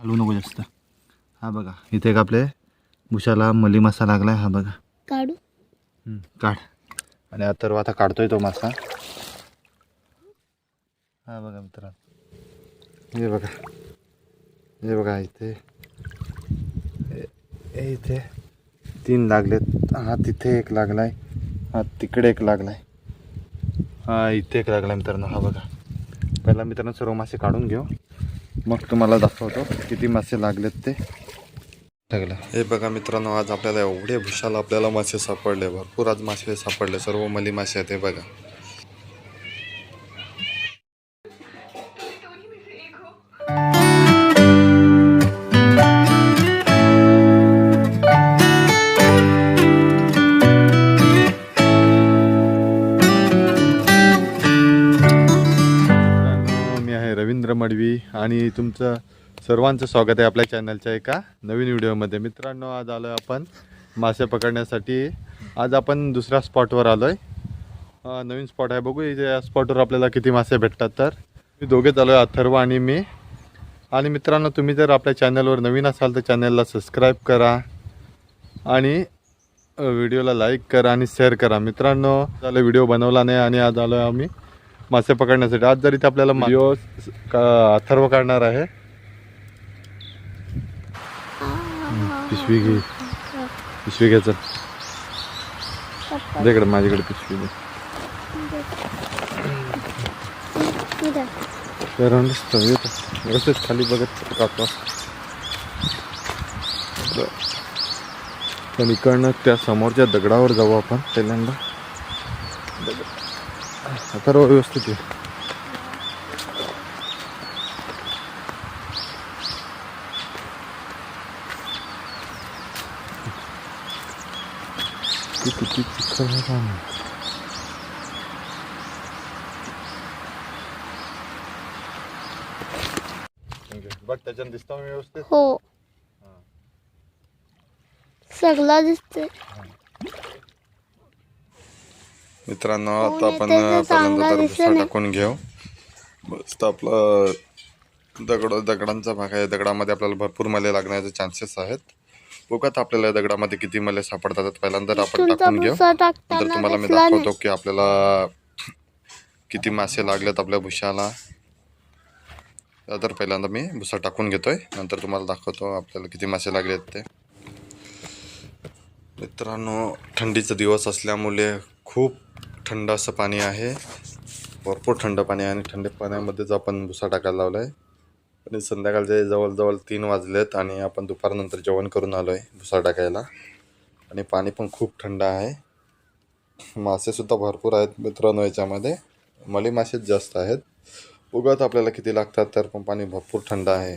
हलवू नको जास्त. हा बघा इथे एक आपले भुशाला मली मासा लागलाय हा बघा. काढू? काढ. आणि अथर्व आता काढतोय तो मासा. हा बघा मित्रांनो. हे बघा. हे बघा इथे. हे इथे तीन लागलेत. हा तिथे एक लागलाय. हा तिकडे एक लागलाय. हा इथे एक लागलाय मित्रांनो हा बघा. पहिला मित्रांनो सर्व मासे काढून घेऊ. मग तुम्हाला दाखवतो किती मासे लागलेत ते. लागलं हे बघा मित्रांनो आज आपल्याला एवढे भुशाल आपल्याला मासे सापडले. भरपूर आज मासे सापडले. सर्व मली मासे आहेत हे बघा. आणि तुमचं सर्वांचं स्वागत आहे आपल्या चॅनलच्या एका नवीन व्हिडिओमध्ये मित्रांनो आज आलो आपण मासे पकडण्यासाठी. आज आपण दुसऱ्या स्पॉटवर आलो आहे नवीन स्पॉट आहे. बघू इथे या स्पॉटवर आपल्याला किती मासे भेटतात तर. मी दोघेच आलो आहे अथर्व आणि मी. आणि मित्रांनो तुम्ही जर आपल्या चॅनलवर नवीन असाल तर चॅनलला सबस्क्राईब करा. आणि व्हिडिओला लाईक करा आणि शेअर करा. मित्रांनो झालं व्हिडिओ बनवला नाही आणि आज आलो आहे आम्ही. मासे पकडण्यासाठी. आज जर इथे आपल्याला व्हिडिओ अथर्व काढणार आहे. पिशवी घे. पिशवी घे चल. दे इकडे माझ्याकडे पिशवी. तर तर. व्यवस्थित खाली बघत काढतो पण इकडनं त्या समोरच्या दगडावर जाऊ आपण पहिल्यांदा. अथर्व व्यवस्थित आहे किती किती चिखल आहे का नाही? बघ त्याच्यानं दिसतो मी व्यवस्थित हो सगळं दिसते मित्रांनो हो, आता आपण तर पहिल्यांदा तर नाही. टाकून घेऊ. मस्त आपलं दगड दगडांचा भाग आहे. दगडामध्ये आपल्याला भरपूर मले लागण्याचे चान्सेस आहेत. बघत आपल्याला दगडामध्ये किती मले सापडतात. पहिल्यांदा आपण टाकून घेऊ. टाकताना तुम्हाला मी दाखवतो की आपल्याला किती मासे लागलेत आपल्या भुशाला. तर पहिल्यांदा मी भुसा टाकून घेतोय. नंतर तुम्हाला दाखवतो आपल्याला किती मासे लागलेत ते. मित्रांनो थंडीचा दिवस असल्यामुळे खूप थंड असं पाणी आहे. भरपूर थंड पाणी आहे आणि थंड पाण्यामध्येच आपण भुसा टाकायला लावला आहे आणि संध्याकाळचे जवळजवळ तीन वाजलेत आणि आपण दुपारनंतर जेवण करून आलो आहे भुसा टाकायला. आणि पाणी पण खूप थंड आहे. मासेसुद्धा भरपूर आहेत मित्रांनो याच्यामध्ये. मली मासेच जास्त आहेत. उगाच आपल्याला किती लागतात तर पण पाणी भरपूर थंड आहे.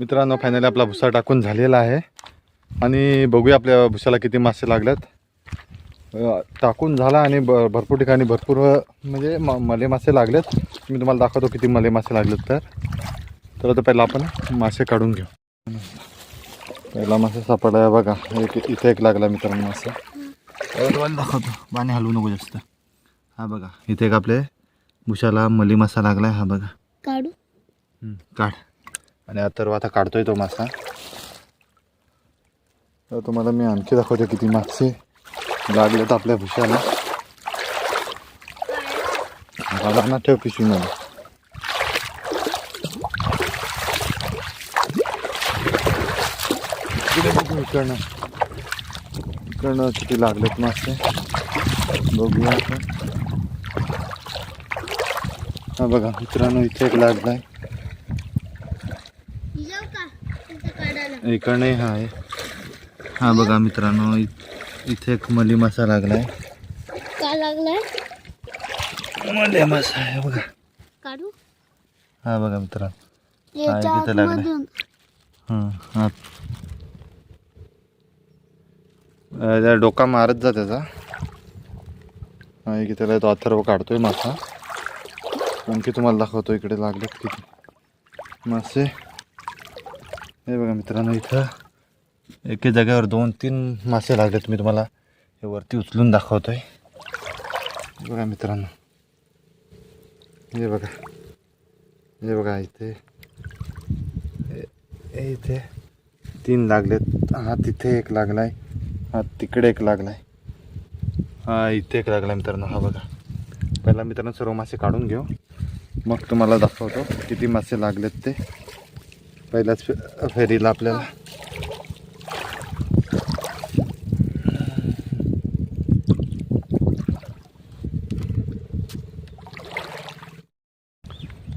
मित्रांनो फायनली आपला भुसा टाकून झालेला आहे. आणि बघूया आपल्या भुसाला किती मासे लागल्यात टाकून झाला आणि ब भरपूर ठिकाणी भरपूर म्हणजे म मले मासे लागलेत. मी तुम्हाला दाखवतो किती मले मासे लागलेत तर. तर आता पहिला आपण मासे काढून घेऊ. पहिला मासे सापडला बघा. एक इथे एक लागला मित्रांनो मासे. तुम्हाला दाखवतो. पाणी हलवू नको जास्त. हा बघा. इथे एक आपले भुशाला मली मासा लागला आहे. हा बघा. काढू. काढ. आणि अथर्व आता काढतोय तो मासा. तर तुम्हाला मी आणखी दाखवतो किती मासे लागलेत आपल्या भुशाला. ना ठेव पिशवीमध्ये इकडे इकडनं. इकडनं किती लागलेत मासे. बघूया हा बघा मित्रांनो इथे एक लागलाय. इकडे हा आहे. हा बघा मित्रांनो इथे एक मली मासा लागलाय. का लागलाय? मली मासा आहे बघा. काढू? हा बघा मित्रांनो. याच्या इथे लागले. आतमधून. हं, हा. डोका मारत जा त्याचा. हा की त्याला तो अथर्व काढतोय मासा. आणखी तुम्हाला दाखवतो इकडे लागलेत किती. मासे. हे बघा मित्रांनो इथं एके जागेवर दोन तीन मासे लागलेत मी तुम्हाला. हे वरती उचलून दाखवतोय. आहे बघा मित्रांनो. हे बघा. हे बघा इथे. हे इथे तीन लागलेत. हा तिथे एक लागलाय. हा तिकडे एक लागलाय. हा इथे एक लागलाय मित्रांनो. हा बघा. पहिला मित्रांनो सर्व मासे काढून घेऊ. मग तुम्हाला दाखवतो किती मासे लागलेत ते. पहिल्याच फे- फेरीला आपल्याला.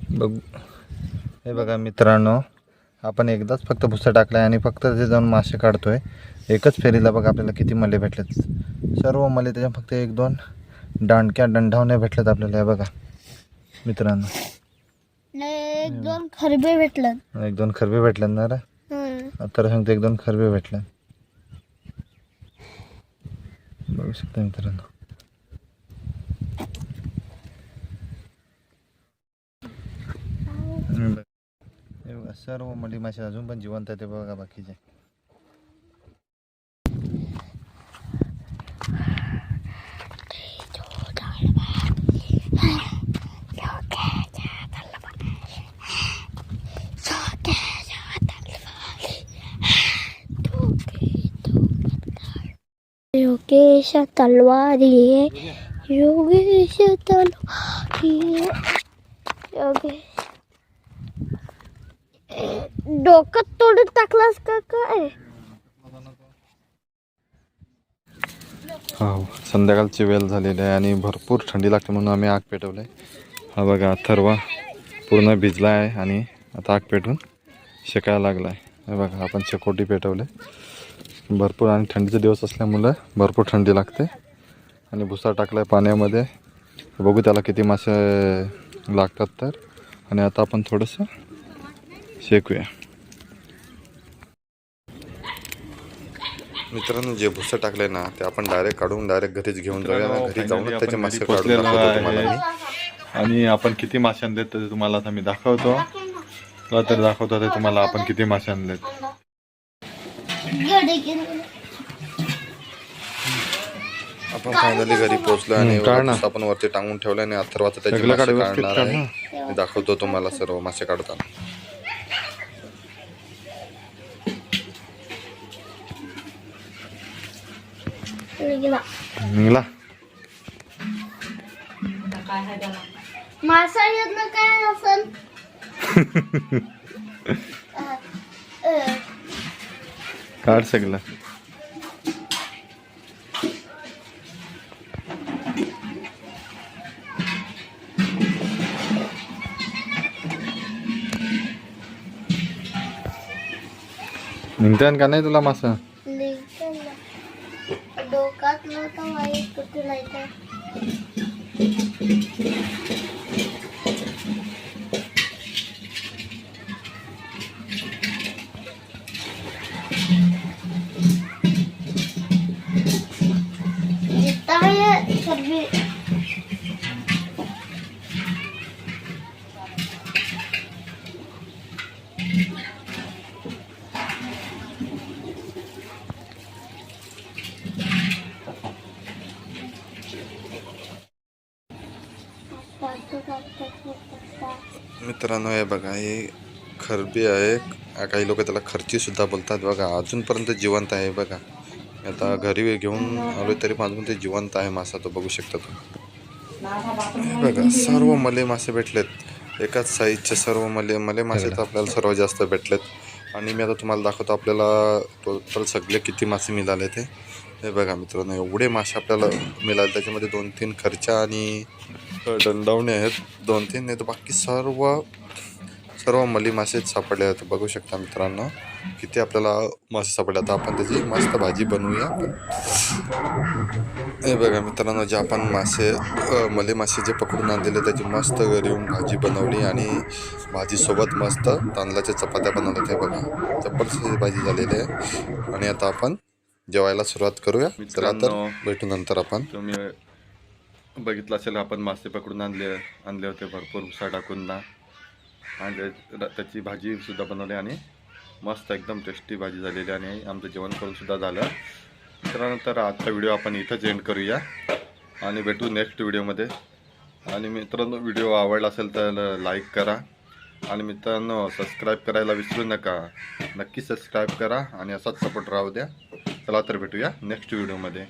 बघ हे बघा मित्रांनो आपण एकदाच फक्त भुसा टाकलाय आणि फक्त ते जाऊन मासे काढतोय. एकच फेरीला बघा आपल्याला किती मले भेटलेत. सर्व मले त्याच्या फक्त एक दोन दांडक्या दंडावण्या भेटल्यात आपल्याला हे बघा मित्रांनो. एक दोन खरबे भेटलं एक दोन खरबे भेटल्यात ना रे? तर सांगतो एक दोन खरबे भेटल्यात बघू शकता मित्रांनो. सर्व मली मासे अजून पण जिवंत आहे ते बघा बाकीचे. योगेश तलवारी योगेश तलवारी योगेश। डोकं तोडून टाकलास का काय? हो संध्याकाळची वेळ झालेली आहे आणि भरपूर थंडी लागते म्हणून आम्ही आग पेटवलं आहे हा बघा थरवा पूर्ण भिजला आहे आणि आता आग पेटून शेकायला लागला आहे हे बघा आपण शेकोटी पेटवले भरपूर आणि थंडीचे दिवस असल्यामुळं भरपूर थंडी लागते. आणि भुसा टाकला आहे पाण्यामध्ये. बघू त्याला किती मासे लागतात तर. आणि आता आपण थोडंसं शेकूया. मित्रांनो जे भुसं टाकलंय ना ते आपण डायरेक्ट काढून डायरेक्ट घरीच घेऊन जाऊया ना. घरी जाऊनच त्याचे मासे काढून तुम्हाला आणि आपण किती मासे आणलेत ते तुम्हाला आता मी दाखवतो. तर दाखवतो ते तुम्हाला आपण किती मासे आणलेत. आपण फायनली घरी पोहोचलो आणि आपण वरती टांगून ठेवलं आणि अथर्वाचं त्याचे मासे काढणार आहे. मी दाखवतो तुम्हाला सर्व मासे काढताना. निघला. मासा येत ना काय असल काढ सगळं. निघते का नाही तुला मासा? डोक्यात नव्हतं मित्रांनो हे बघा हे खरबी आहे. काही लोक त्याला खर्चीसुद्धा बोलतात बघा. अजूनपर्यंत जिवंत आहे बघा. आता घरी घेऊन आलो तरी पण अजून ते जिवंत आहे मासा तो बघू शकता तो हे बघा सर्व मले मासे भेटलेत. एकाच साईजचे सर्व मले मले मासे तर आपल्याला सर्वात जास्त भेटलेत. आणि मी आता तुम्हाला दाखवतो आपल्याला टोटल सगळे किती मासे मिळाले ते. हे बघा मित्रांनो एवढे मासे आपल्याला मिळाले. त्याच्यामध्ये दोन तीन खर्चा आणि दंडावणे आहेत. दोन तीन. नाही तर बाकी सर्व सर्व मली मासेच सापडले आहेत. बघू शकता मित्रांनो किती आपल्याला मासे सापडले आता आपण त्याची मस्त भाजी बनवूया. हे बघा मित्रांनो जे आपण मासे मले मासे जे पकडून आणलेले त्याची मस्त घरी येऊन भाजी बनवली आणि भाजीसोबत मस्त तांदळाच्या चपात्या बनवल्या ते बघा जबरदस्त भाजी झालेली आहे. आणि आता आपण जेवायला सुरुवात करूया. चला तर भेटू नंतर आपण. तुम्ही बघितलं असेल आपण मासे पकडून आणले आणले होते भरपूर उसा टाकून ना आणि त्याची भाजीसुद्धा बनवली आणि मस्त एकदम टेस्टी भाजी झालेली आणि आमचं जेवण करूनसुद्धा झालं. त्यानंतर आजचा व्हिडिओ आपण इथंच एंड करूया आणि भेटू नेक्स्ट व्हिडिओमध्ये आणि मित्रांनो व्हिडिओ आवडला असेल तर लाईक करा. आणि मित्रांनो सबस्क्राईब करायला विसरू नका. नक्की सबस्क्राईब करा आणि असाच सपोर्ट राहू द्या. चला तर भेटूया नेक्स्ट व्हिडिओमध्ये